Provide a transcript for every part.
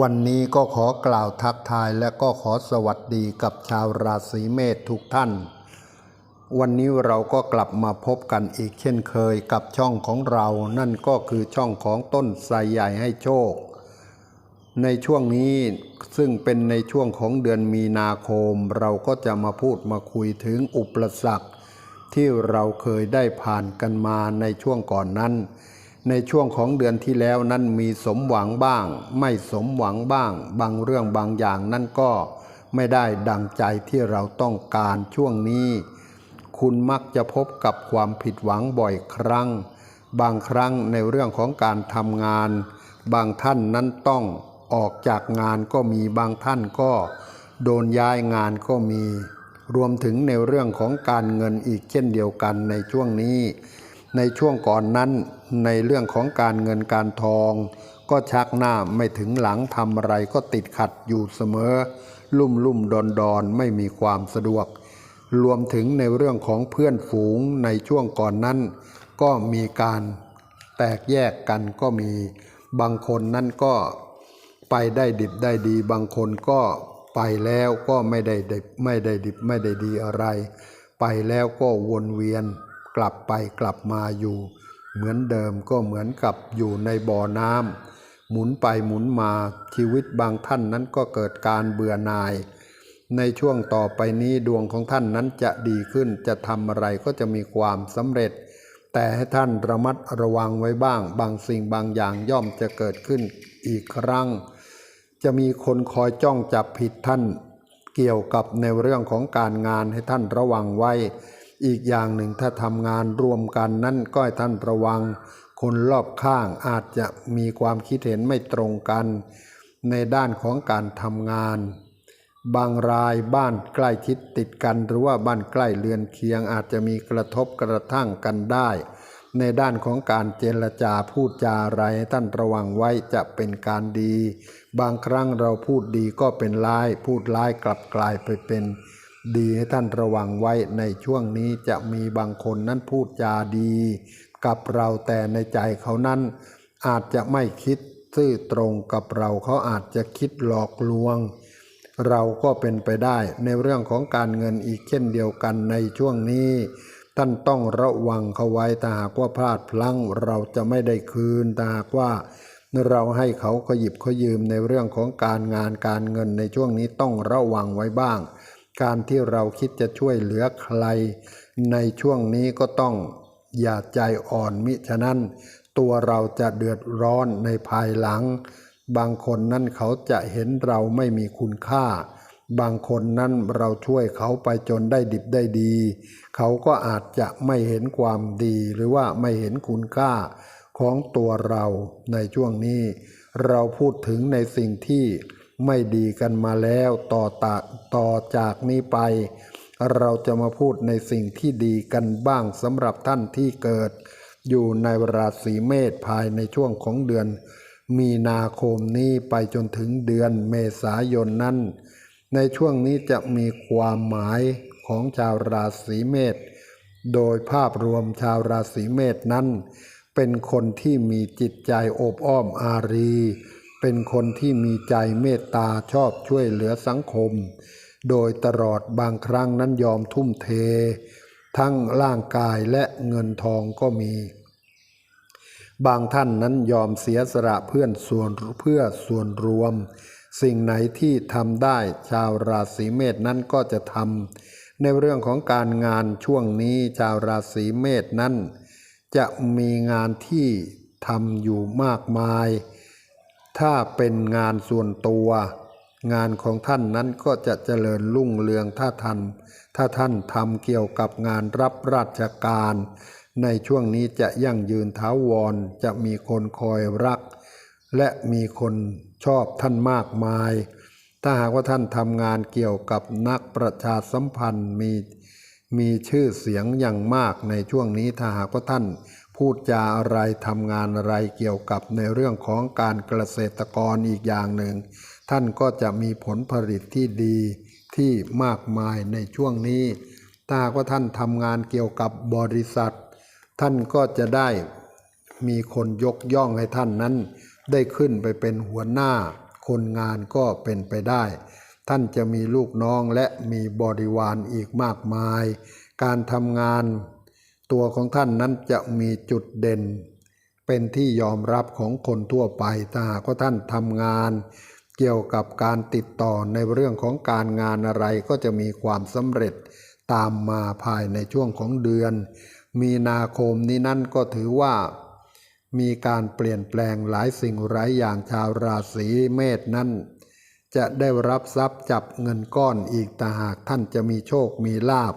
วันนี้ก็ขอกล่าวทักทายและก็ขอสวัสดีกับชาวราศีเมษทุกท่าน วันนี้เราก็กลับมาพบกันอีกเช่นเคยกับช่องของเรา นั่นก็คือช่องของต้นไทรใหญ่ให้โชค ในช่วงนี้ซึ่งเป็นในช่วงของเดือนมีนาคม เราก็จะมาพูดมาคุยถึงอุปสรรคที่เราเคยได้ผ่านกันมาในช่วงก่อนนั้น ในช่วงของเดือนที่แล้วนั้นมีสมหวังบ้าง ไม่สมหวังบ้าง บางเรื่องบางอย่างนั่นก็ไม่ได้ดังใจที่เราต้องการช่วงนี้ คุณมักจะพบกับความผิดหวังบ่อยครั้ง บางครั้งในเรื่องของการทำงาน บางท่านนั้นต้องออกจากงานก็มีบางท่านก็โดนย้ายงานก็มี รวมถึงในเรื่องของการเงินอีกเช่นเดียวกันในช่วงนี้ ในช่วงก่อนนั้นในเรื่องของการเงินการทอง ก็ชักหน้าไม่ถึงหลังทำอะไรก็ติดขัดอยู่เสมอ ลุ่มลุ่มดอนดอนไม่มีความสะดวก รวมถึงในเรื่องของเพื่อนฝูงในช่วงก่อนนั้น ก็มีการแตกแยกกันก็มีบางคนนั่นก็ไปได้ดิบได้ดี บางคนก็ไปแล้วก็ไม่ได้ดิบไม่ได้ดิบไม่ได้ดีอะไร ไปแล้วก็วนเวียน กลับไปกลับมาอยู่ เหมือนเดิมก็เหมือนกับอยู่ในบ่อน้ำหมุนไปหมุนมาชีวิตบางท่านนั้นก็เกิดการเบื่อหน่าย ในช่วงต่อไปนี้ดวงของท่านนั้นจะดีขึ้นจะทำอะไรก็จะมีความสำเร็จ แต่ให้ท่านระมัดระวังไว้บ้าง บางสิ่งบางอย่างย่อมจะเกิดขึ้นอีกครั้ง จะมีคนคอยจ้องจับผิดท่านเกี่ยวกับในเรื่องของการงานให้ท่านระวังไว้ อีกอย่างหนึ่งถ้าทำงานรวมกันนั่นก็ให้ท่านระวัง คนรอบข้างอาจจะมีความคิดเห็นไม่ตรงกัน ในด้านของการทำงาน บางรายบ้านใกล้ชิดติดกัน หรือว่าบ้านใกล้เรือนเคียงอาจจะมีกระทบกระทั่งกันได้ ในด้านของการเจรจาพูดจาอะไรท่านระวังไว้จะเป็นการดี บางครั้งเราพูดดีก็เป็นร้าย พูดร้ายกลับกลายไปเป็น ดีให้ท่านระวังไว้ในช่วงนี้จะมีบางคนนั้นพูดจาดี กับเราแต่ในใจเขานั้น อาจจะไม่คิดซื่อตรงกับเราเขาอาจจะคิดหลอกลวง เราก็เป็นไปได้ในเรื่องของการเงินอีกเช่นเดียวกันในช่วงนี้ ท่านต้องระวังเขาไว้ถ้าหากว่าพลาดพลั้งเราจะไม่ได้คืนถ้าหากว่าเราให้เขาขยิบเขายืมในเรื่องของการงานการเงินในช่วงนี้ต้องระวังไว้บ้าง การที่เราคิดจะช่วยเหลือใคร ในช่วงนี้ก็ต้องอย่าใจอ่อนมิฉะนั้น ตัวเราจะเดือดร้อนในภายหลัง บางคนนั่นเขาจะเห็นเราไม่มีคุณค่า บางคนนั่นเราช่วยเขาไปจนได้ดิบได้ดี เขาก็อาจจะไม่เห็นความดีหรือว่าไม่เห็นคุณค่าของตัวเราในช่วงนี้ เราพูดถึงในสิ่งที่ ไม่ดีกันมาแล้วต่อตาต่อจากนี้ไป เราจะมาพูดในสิ่งที่ดีกันบ้างสำหรับท่านที่เกิด อยู่ในราศีเมษภายในช่วงของเดือน มีนาคมนี้ไปจนถึงเดือนเมษายนนั้น ในช่วงนี้จะมีความหมายของชาวราศีเมษโดยภาพรวมชาวราศีเมษนั้น เป็นคนที่มีจิตใจโอบอ้อมอารี เป็นคนที่มีใจเมตตาชอบช่วยเหลือสังคม โดยตลอดบางครั้งนั้นยอมทุ่มเท ทั้งร่างกายและเงินทองก็มี บางท่านนั้นยอมเสียสละเพื่อนส่วนเพื่อส่วนรวม สิ่งไหนที่ทำได้ชาวราศีเมษนั้นก็จะทำในเรื่องของการงานช่วงนี้ชาวราศีเมษนั้น จะมีงานที่ทำอยู่มากมาย ถ้าเป็นงานส่วนตัว งานของท่านนั้นก็จะเจริญรุ่งเรืองถ้าท่านถ้าท่านทำเกี่ยวกับงานรับราชการ ในช่วงนี้จะยั่งยืนท้าวรจะมีคนคอยรัก และมีคนชอบท่านมากมาย ถ้าหากว่าท่านทำงานเกี่ยวกับนักประชาสัมพันธ์มีมีชื่อเสียงอย่างมากในช่วงนี้ถ้าหากว่าท่าน พูดจาอะไรทำงานอะไรเกี่ยวกับในเรื่องของการเกษตรกรอีกอย่างหนึ่ง ท่านก็จะมีผลผลิตที่ดีที่มากมายในช่วงนี้ ถ้ากว่าท่านทำงานเกี่ยวกับบริษัท ท่านก็จะได้มีคนยกย่องให้ท่านนั้น ได้ขึ้นไปเป็นหัวหน้า คนงานก็เป็นไปได้ ท่านจะมีลูกน้องและมีบริวารอีกมากมาย การทำงาน ตัวของท่านนั้นจะมีจุดเด่น เป็นที่ยอมรับของคนทั่วไปถ้าหากว่าท่านทำงานเกี่ยวกับการติดต่อในเรื่องของการงานอะไรก็จะมีความสำเร็จตามมาภายในช่วงของเดือน มีนาคมนี้นั่นก็ถือว่า มีการเปลี่ยนแปลงหลายสิ่งหลายอย่างชาวราศีเมษนั้น จะได้รับทรัพย์จับเงินก้อนอีกแต่หากท่านจะมีโชคมีลาบ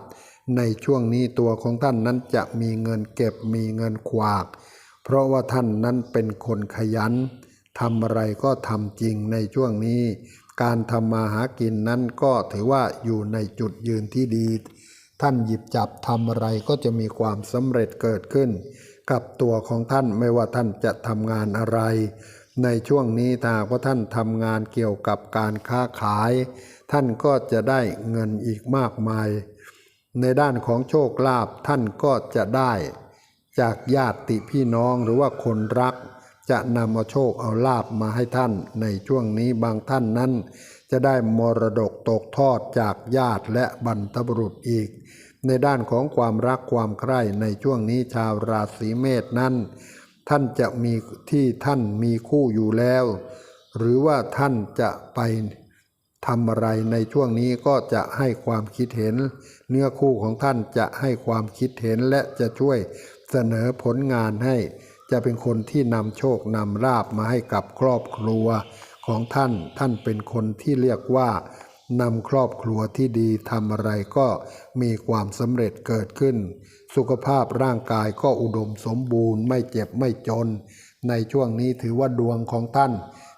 ในช่วงนี้ตัวของท่านนั้นจะมีเงินเก็บมีเงินขวาก เพราะว่าท่านนั้นเป็นคนขยันทำอะไรก็ทำจริงในช่วงนี้ การทำมาหากินนั้นก็ถือว่าอยู่ในจุดยืนที่ดี ท่านหยิบจับทำอะไรก็จะมีความสำเร็จเกิดขึ้น กับตัวของท่านไม่ว่าท่านจะทำงานอะไร ในช่วงนี้ถ้าว่าท่านทำงานเกี่ยวกับการค้าขาย ท่านก็จะได้เงินอีกมากมาย ในด้านของโชคลาภท่านก็จะได้ จากญาติพี่น้องหรือว่าคนรัก จะนำเอาโชคเอาลาบมาให้ท่าน ในช่วงนี้บางท่านนั้น จะได้มรดกตกทอดจากญาติและบรรพบุรุษอีก ในด้านของความรักความใคร่ในช่วงนี้ชาวราศีเมษนั้น ท่านจะมีที่ท่านมีคู่อยู่แล้ว หรือว่าท่านจะไป ทำอะไรในช่วงนี้ก็จะให้ความคิดเห็น เนื้อคู่ของท่านจะให้ความคิดเห็นและจะช่วยเสนอผลงานให้ จะเป็นคนที่นำโชคนำลาบมาให้กับครอบครัวของท่าน ท่านเป็นคนที่เรียกว่านำครอบครัวที่ดีทำอะไรก็มีความสำเร็จเกิดขึ้น สุขภาพร่างกายก็อุดมสมบูรณ์ไม่เจ็บไม่จน ในช่วงนี้ถือว่าดวงของท่าน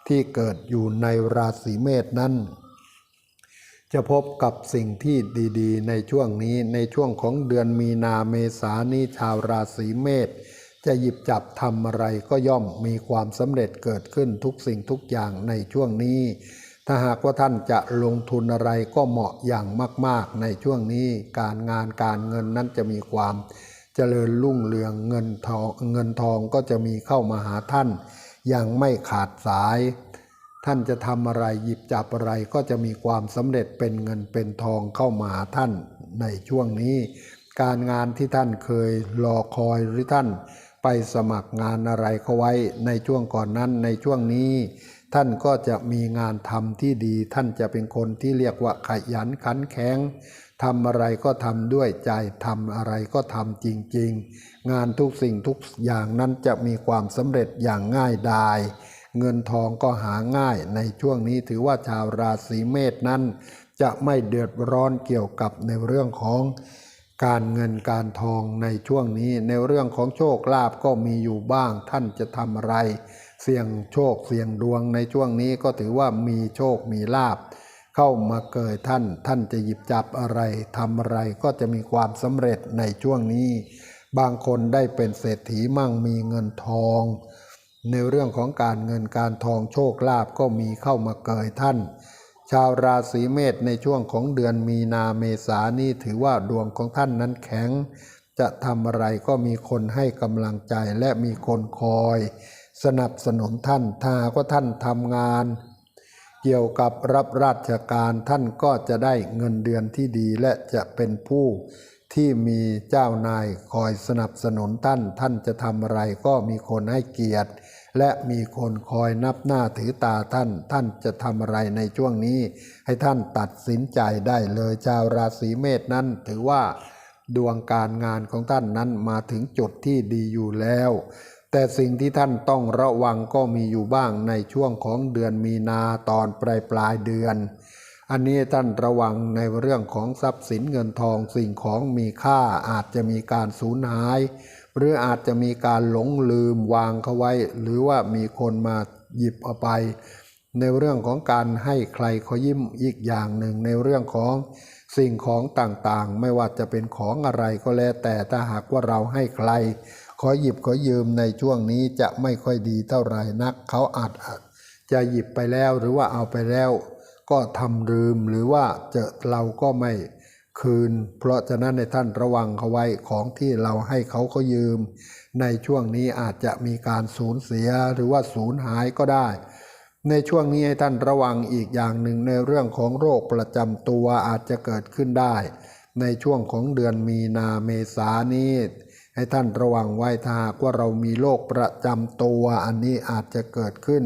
ที่เกิดอยู่ในราศีเมษนั้น จะพบกับสิ่งที่ดีๆ ในช่วงนี้ในช่วงของเดือนมีนาเมษานี้ชาวราศีเมษจะหยิบจับทำอะไรก็ย่อมมีความสำเร็จเกิดขึ้นทุกสิ่งทุกอย่างในช่วงนี้ ถ้าหากว่าท่านจะลงทุนอะไรก็เหมาะอย่างมาก ๆ ในช่วงนี้การงานการเงินนั้นจะมีความเจริญรุ่งเรืองเงินทองเงินทองก็จะมีเข้ามาหาท่าน อย่างไม่ขาดสาย ท่านจะทำอะไรหยิบจับอะไรก็จะมีความสำเร็จเป็นเงินเป็นทองเข้ามาท่านในช่วงนี้ การงานที่ท่านเคยรอคอยหรือท่าน ไปสมัครงานอะไรเข้าไว้ในช่วงก่อนนั้นในช่วงนี้ ท่านก็จะมีงานทำที่ดี ท่านจะเป็นคนที่เรียกว่าขยันขันแข็งทำอะไรก็ทำด้วยใจทำอะไรก็ทำจริง ๆ งานทุกสิ่งทุกอย่างนั้นจะมีความสำเร็จอย่างง่ายดาย เงินทองก็หาง่ายในช่วงนี้ถือว่าชาวราศีเมษนั้น จะไม่เดือดร้อนเกี่ยวกับในเรื่องของการเงินการทองในช่วงนี้ในเรื่องของโชคลาภก็มีอยู่บ้าง ท่านจะทำอะไร เสี่ยงโชคเสี่ยงดวงในช่วงนี้ก็ถือว่ามีโชคมีลาภเข้ามาเกิดท่านท่านจะหยิบจับอะไรทำอะไรก็จะมีความสำเร็จในช่วงนี้ บางคนได้เป็นเศรษฐีมั่งมีเงินทอง ในเรื่องของการเงินการทองโชคลาภก็มีเข้ามาเกยท่าน ชาวราศีเมษในช่วงของเดือนมีนาเมษานี้ถือว่าดวงของท่านนั้นแข็ง จะทำอะไรก็มีคนให้กำลังใจและมีคนคอย สนับสนุนท่านถ้ากว่าท่านทำงาน เกี่ยวกับรับราชการท่านก็จะได้เงินเดือนที่ดีและจะเป็นผู้ ที่มีเจ้านายคอยสนับสนุนท่าน ท่านจะทำอะไรก็มีคนให้เกียรติ และมีคนคอยนับหน้าถือตาท่าน ท่านจะทำอะไรในช่วงนี้ ให้ท่านตัดสินใจได้เลยชาวราศีเมษนั้น ถือว่าดวงการงานของท่านนั้นมาถึงจุดที่ดีอยู่แล้ว แต่สิ่งที่ท่านต้องระวังก็มีอยู่บ้างในช่วงของเดือนมีนาตอนปลายปลายเดือน อันนี้ท่านระวังในเรื่องของทรัพย์สินเงินทองสิ่งของมีค่าอาจจะมีการสูญหาย หรืออาจจะมีการหลงลืมวางเขาไว้ หรือว่ามีคนมาหยิบเอาไป ในเรื่องของการให้ใครเขายิ้มอีกอย่างหนึ่งในเรื่องของสิ่งของต่างๆ ไม่ว่าจะเป็นของอะไรก็แล้วแต่ถ้าหากว่าเราให้ใคร ขอหยิบขอยืมในช่วงนี้จะไม่ค่อยดีเท่าไหร่นัก เขาอาจจะหยิบไปแล้วหรือว่าเอาไปแล้ว ก็ทำลืมหรือว่าเจอเราก็ไม่คืน เพราะฉะนั้นในท่านระวังเขาไว้ของที่เราให้เขาเขายืม ในช่วงนี้อาจจะมีการสูญเสียหรือว่าสูญหายก็ได้ ในช่วงนี้ให้ท่านระวังอีกอย่างหนึ่งในเรื่องของโรคประจำตัวอาจจะเกิดขึ้นได้ ในช่วงของเดือนมีนาเมษานี้ให้ท่านระวังไว้ถ้าหากว่าเรามีโรคประจำตัวอันนี้อาจจะเกิดขึ้น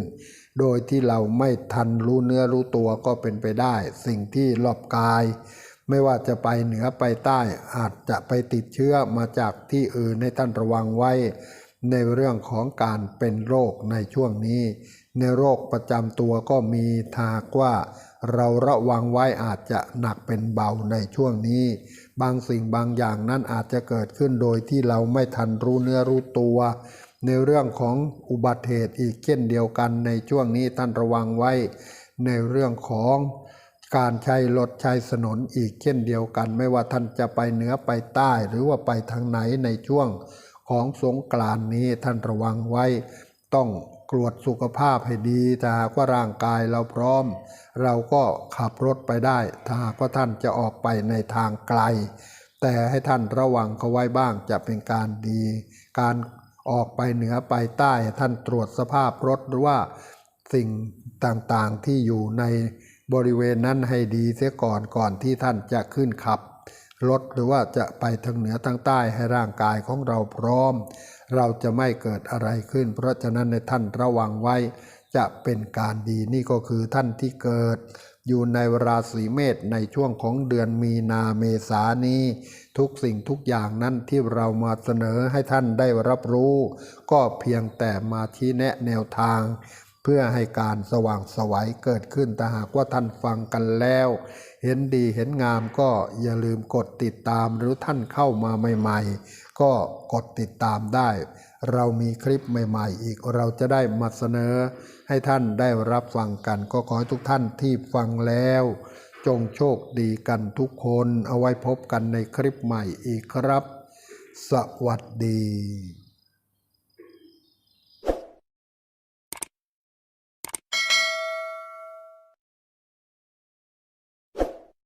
โดยที่เราไม่ทันรู้เนื้อรู้ตัวก็เป็นไปได้ สิ่งที่รอบกาย ไม่ว่าจะไปเหนือไปใต้อาจจะไปติดเชื้อมาจากที่อื่นให้ท่านระวังไว้ ในเรื่องของการเป็นโรคในช่วงนี้ ในโรคประจำตัวก็มีทากว่า เราระวังไว้อาจจะหนักเป็นเบาในช่วงนี้ บางสิ่งบางอย่างนั้นอาจจะเกิดขึ้นโดยที่เราไม่ทันรู้เนื้อรู้ตัว ในเรื่องของอุบัติเหตุอีกเช่นเดียวกันในช่วงนี้ท่านระวังไว้ในเรื่องของการใช้รถใช้ถนนอีกเช่นเดียวกัน ไม่ว่าท่านจะไปเหนือไปใต้ หรือว่าไปทางไหนในช่วงของสงกรานนี้ท่านระวังไว้ ต้องตรวจสุขภาพให้ดีถ้าหากว่าร่างกายเราพร้อม เราก็ขับรถไปได้ ถ้าหากว่าท่านจะออกไปในทางไกล แต่ให้ท่านระวังเขาไว้บ้างจะเป็นการดี การ ออกไปเหนือไปใต้ท่านตรวจสภาพรถหรือว่าสิ่งต่างๆที่อยู่ในบริเวณนั้นให้ดีเสียก่อนก่อนที่ท่านจะขึ้นขับรถหรือว่าจะไปทางเหนือทางใต้ให้ร่างกายของเราพร้อม เราจะไม่เกิดอะไรขึ้น เพราะฉะนั้นในท่านระวังไว้จะเป็นการดีนี่ก็คือท่านที่เกิด อยู่ในราศีเมษในช่วงของเดือนมีนาเมษานี้ ทุกสิ่งทุกอย่างนั้นที่เรามาเสนอให้ท่านได้รับรู้ ก็เพียงแต่มาชี้แนะแนวทาง เพื่อให้การสว่างไสวัยเกิดขึ้นแต่หากว่าท่านฟังกันแล้ว เห็นดีเห็นงามก็อย่าลืมกดติดตามหรือท่านเข้ามาใหม่ ๆ ก็กดติดตามได้ เรามีคลิปใหม่ ๆ อีกเราจะได้มาเสนอ ให้ท่านได้รับฟังกัน ก็ขอให้ทุกท่านที่ฟังแล้ว จงโชคดีกันทุกคนเอาไว้พบกันในคลิปใหม่อีกครับ สวัสดี